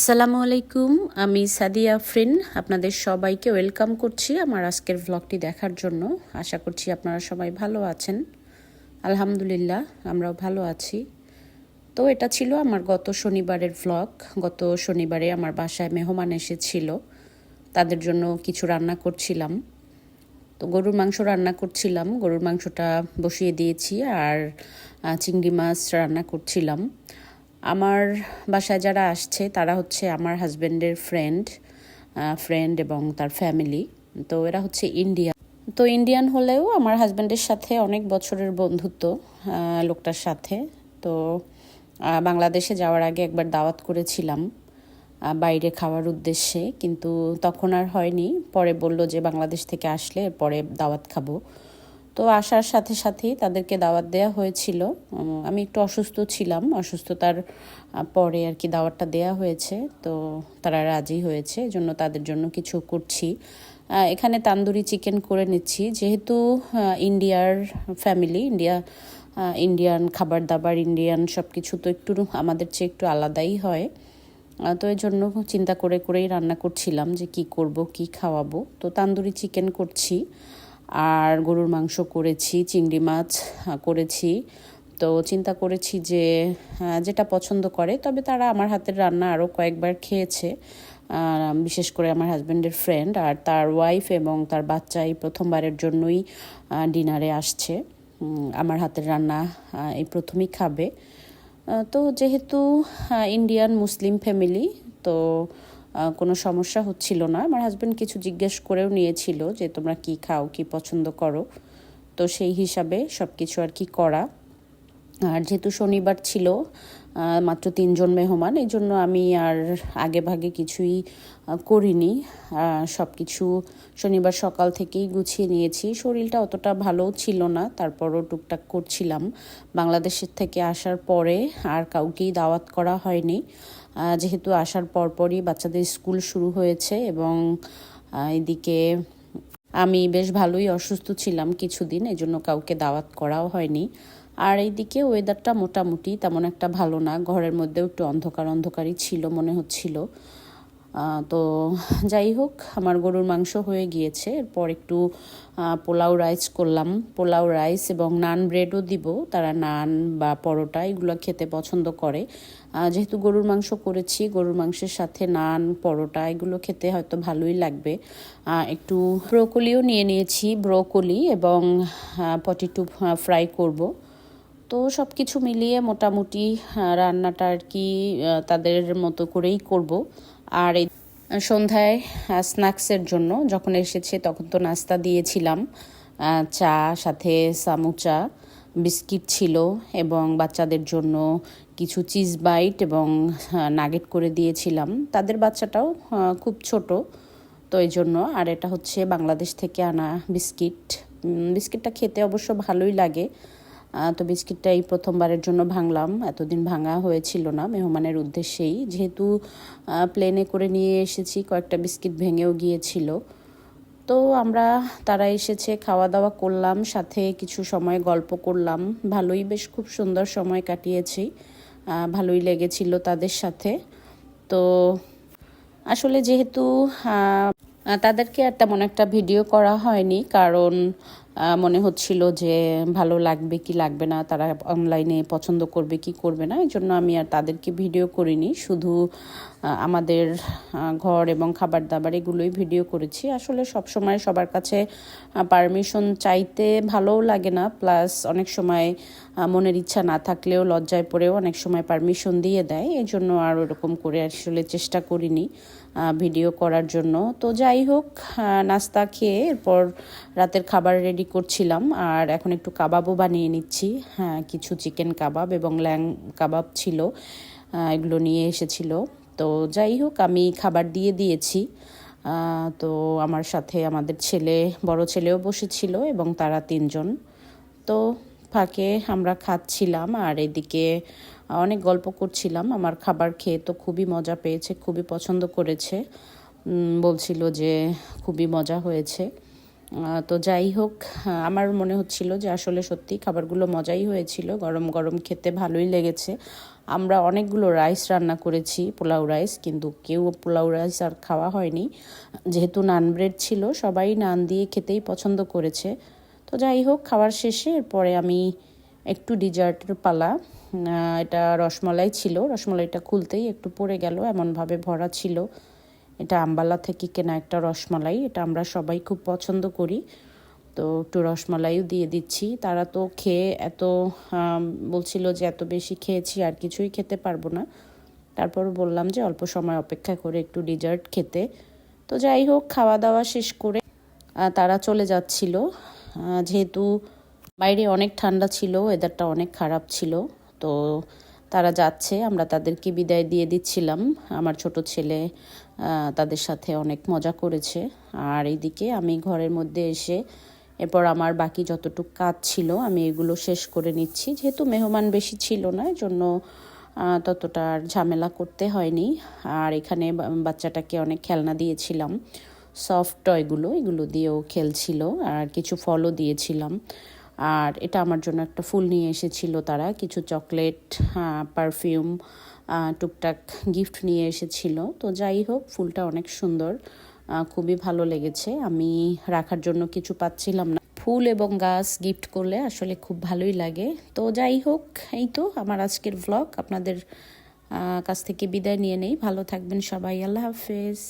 আসসালামু আলাইকুম, আমি সাদিয়া আফরিন আপনাদের সবাইকে ওয়েলকাম করছি আমার আজকের ভ্লগটি দেখার জন্য। আশা করছি আপনারা সবাই ভালো আছেন। আলহামদুলিল্লাহ, আমরাও ভালো আছি। তো এটা ছিল আমার গত শনিবারের ভ্লগ গত শনিবারে আমার বাসায় মেহমান এসেছিল। তাদের জন্য কিছু রান্না করছিলাম। তো গরুর মাংস রান্না করছিলাম। গরুর মাংসটা বসিয়ে দিয়েছি আর চিংড়ি মাছ রান্না করছিলাম। আমার বাসায় যারা আসছে, তারা হচ্ছে আমার হাজব্যান্ডের ফ্রেন্ড ফ্রেন্ড এবং তার ফ্যামিলি তো এরা হচ্ছে ইন্ডিয়া তো ইন্ডিয়ান হলেও আমার হাজব্যান্ডের সাথে অনেক বছরের বন্ধুত্ব লোকটার সাথে। তো বাংলাদেশে যাওয়ার আগে একবার দাওয়াত করেছিলাম বাইরে খাওয়ার উদ্দেশ্যে। কিন্তু তখন আর হয়নি। পরে বলল যে বাংলাদেশ থেকে আসলে পরে দাওয়াত খাব। তো আসার সাথে সাথেই তাদেরকে দাওয়াত দেওয়া হয়েছিল। আমি একটু অসুস্থ ছিলাম, অসুস্থতার পরে আর কি দাওয়াতটা দেওয়া হয়েছে। তো তারা রাজি হয়েছে জন্য তাদের জন্য কিছু করছি। এখানে তান্দুরি চিকেন করে নিচ্ছি। যেহেতু ইন্ডিয়ার ফ্যামিলি, ইন্ডিয়া ইন্ডিয়ান খাবার দাবার, ইন্ডিয়ান সব কিছু তো একটু আমাদের চেয়ে একটু আলাদাই হয়। তো এই জন্য চিন্তা করে করেই রান্না করছিলাম যে কি করব, কি খাওয়াবো। তো তান্দুরি চিকেন করছি। আর গরুর মাংস করেছি, চিংড়ি মাছ করেছি। তো চিন্তা করেছি যে যেটা পছন্দ করে, তবে তারা আমার হাতের রান্না আরও কয়েকবার খেয়েছে। বিশেষ করে আমার হাজব্যান্ডের ফ্রেন্ড আর তার ওয়াইফ এবং তার বাচ্চা এই প্রথমবারের জন্যই ডিনারে আসছে। আমার হাতের রান্না এই প্রথমেই খাবে। তো যেহেতু ইন্ডিয়ান মুসলিম ফ্যামিলি তো কোনো সমস্যা হচ্ছিল না। আমার হাজব্যান্ড কিছু জিজ্ঞেস করেও নিয়েছিল যে, তোমরা কি খাও, কি পছন্দ করো? তো সেই হিসাবে সব কিছু আর কি করা। আর যেহেতু শনিবার ছিল মাত্র তিনজন মেহমান এই জন্য আমি আর আগে ভাগে কিছুই করিনি। সব কিছু শনিবার সকাল থেকেই গুছিয়ে নিয়েছি। শরীরটা অতটা ভালো ছিল না, তারপরও টুকটাক করছিলাম। বাংলাদেশের থেকে আসার পরে আর কাউকেই দাওয়াত করা হয়নি। যেহেতু আসার পরপরই বাচ্চাদের স্কুল শুরু হয়েছে এবং এদিকে আমি বেশ ভালোই অসুস্থ ছিলাম কিছুদিন এই জন্য কাউকে দাওয়াত করাও হয়নি। আর এইদিকে ওয়েদারটা মোটামুটি তেমন একটা ভালো না, ঘরের মধ্যেও একটু অন্ধকার অন্ধকারই ছিল মনে হচ্ছিল। তো যাই হোক, আমার গরুর মাংস হয়ে গিয়েছে। এরপর একটু পোলাও রাইস করলাম। পোলাও রাইস এবং নান ব্রেডও দিব। তারা নান বা পরোটা এগুলো খেতে পছন্দ করে। যেহেতু গরুর মাংস করেছি, গরুর মাংসের সাথে নান, পরোটা এগুলো খেতে হয়তো ভালোই লাগবে। একটু ব্রোকলিও নিয়ে নিয়েছি, ব্রোকলি এবং পটেটো ফ্রাই করব। তো সব কিছু মিলিয়ে মোটামুটি রান্নাটা আর কি তাদের মতো করেই করব। আর এই সন্ধ্যায় স্ন্যাক্সের জন্য যখন এসেছে তখন তো নাস্তা দিয়েছিলাম। চা, সাথে সামুচা, বিস্কিট ছিল এবং বাচ্চাদের জন্য কিছু চিজ বাইট এবং নাগেট করে দিয়েছিলাম। তাদের বাচ্চাটাও খুব ছোট, তো এই জন্য। আর এটা হচ্ছে বাংলাদেশ থেকে আনা বিস্কিট। বিস্কিটটা খেতে অবশ্য ভালোই লাগে। তো বিস্কিটটা এই প্রথমবারের জন্য ভাঙলাম। এতদিন ভাঙা হয়েছিল না মেহমানের উদ্দেশ্যেই। যেহেতু প্লেনে করে নিয়ে এসেছি, কয়েকটা বিস্কিট ভেঙেও গিয়েছিল। তো আমরা, তারা এসেছে খাওয়া দাওয়া করলাম, সাথে কিছু সময় গল্প করলাম। ভালোই বেশ খুব সুন্দর সময় কাটিয়েছি। ভালোই লেগেছিল তাদের সাথে। তো আসলে যেহেতু তাদেরকে আর তেমন একটা ভিডিও করা হয়নি, কারণ মনে হচ্ছিল যে ভালো লাগবে কি লাগবে না, তারা অনলাইনে পছন্দ করবে কি করবে না, এই জন্য আমি আর তাদেরকে ভিডিও করিনি। শুধু আমাদের ঘর এবং খাবার দাবার এগুলোই ভিডিও করেছি। আসলে সব সময় সবার কাছে পারমিশন চাইতে ভালোও লাগে না প্লাস অনেক সময় মনের ইচ্ছা না থাকলেও লজ্জায় পড়েও অনেক সময় পারমিশন দিয়ে দেয়। এই জন্য আর ওরকম করে আসলে চেষ্টা করিনি ভিডিও করার জন্য। তো যাই হোক নাস্তা খেয়ে এরপর রাতের খাবার রেডি করছিলাম, আর এখন একটু কাবাবও বানিয়ে নিচ্ছি। হ্যাঁ কিছু চিকেন কাবাব এবং ল্যাং কাবাব ছিল এগুলো নিয়ে এসেছিল। তো যাই হোক, আমি খাবার দিয়ে দিয়েছি। তো আমার সাথে আমাদের ছেলে, বড় ছেলেও বসেছিল এবং তারা তিনজন। তো ফাঁকে আমরা খাচ্ছিলাম আর এদিকে অনেক গল্প করছিলাম। আমার খাবার খেয়ে তো খুবই মজা পেয়েছে, খুবই পছন্দ করেছে। বলছিল যে খুবই মজা হয়েছে। তো যাই হোক আমার মনে হচ্ছিল যে আসলে সত্যি খাবারগুলো মজাই হয়েছিল, গরম গরম খেতে ভালোই লেগেছে। আমরা অনেকগুলো রাইস রান্না করেছি, পোলাও রাইস কিন্তু কেউ পোলাও রাইস আর খাওয়া হয়নি। যেহেতু নান ব্রেড ছিল, সবাই নান দিয়ে খেতেই পছন্দ করেছে। তো যাই হোক, খাওয়ার শেষে এরপরে আমি একটু ডিজার্টের পালা। এটা রসমলাই ছিল, রসমলাইটা খুলতেই একটু পড়ে গেল, এমনভাবে ভরা ছিল। এটা আম্বালা থেকে কেনা একটা রসমালাই, এটা আমরা সবাই খুব পছন্দ করি। তো একটু রসমালাইও দিয়ে দিচ্ছি। তারা তো খেয়ে এত বলছিল যে এত বেশি খেয়েছি, আর কিছুই খেতে পারব না। তারপর বললাম যে অল্প সময় অপেক্ষা করে একটু ডিজার্ট খেতে। তো যাই হোক খাওয়া দাওয়া শেষ করে তারা চলে যাচ্ছিল। যেহেতু বাইরে অনেক ঠান্ডা ছিল ওয়েদারটা অনেক খারাপ ছিল, তো তারা যাচ্ছে, আমরা তাদেরকে বিদায় দিয়ে দিচ্ছিলাম। আমার ছোট ছেলে তাদের সাথে অনেক মজা করেছে। আর এইদিকে আমি ঘরের মধ্যে এসে, এরপর আমার বাকি যতটুকু কাজ ছিল, আমি এগুলো শেষ করে নিচ্ছি। যেহেতু মেহমান বেশি ছিল না জন্য ততটা আর ঝামেলা করতে হয়নি। আর এখানে বাচ্চাটাকে অনেক খেলনা দিয়েছিলাম, সফট টয়গুলো, এগুলো দিয়েও খেলছিল, আর কিছু ফলও দিয়েছিলাম। আর এটা আমার জন্য একটা ফুল নিয়ে এসেছিল তারা, কিছু চকলেট পারফিউম টুকটাক গিফট নিয়ে এসেছিল। তো যাই হোক, ফুলটা অনেক সুন্দর খুবই ভালো লেগেছে। আমি রাখার জন্য কিছু পাচ্ছিলাম না। ফুল এবং গাছ গিফট করলে আসলে খুব ভালোই লাগে। তো যাই হোক, এই তো আমার আজকের ভ্লগ আপনাদের কাছ থেকে বিদায় নিয়ে নেই। ভালো থাকবেন সবাই। আল্লাহ হাফেজ।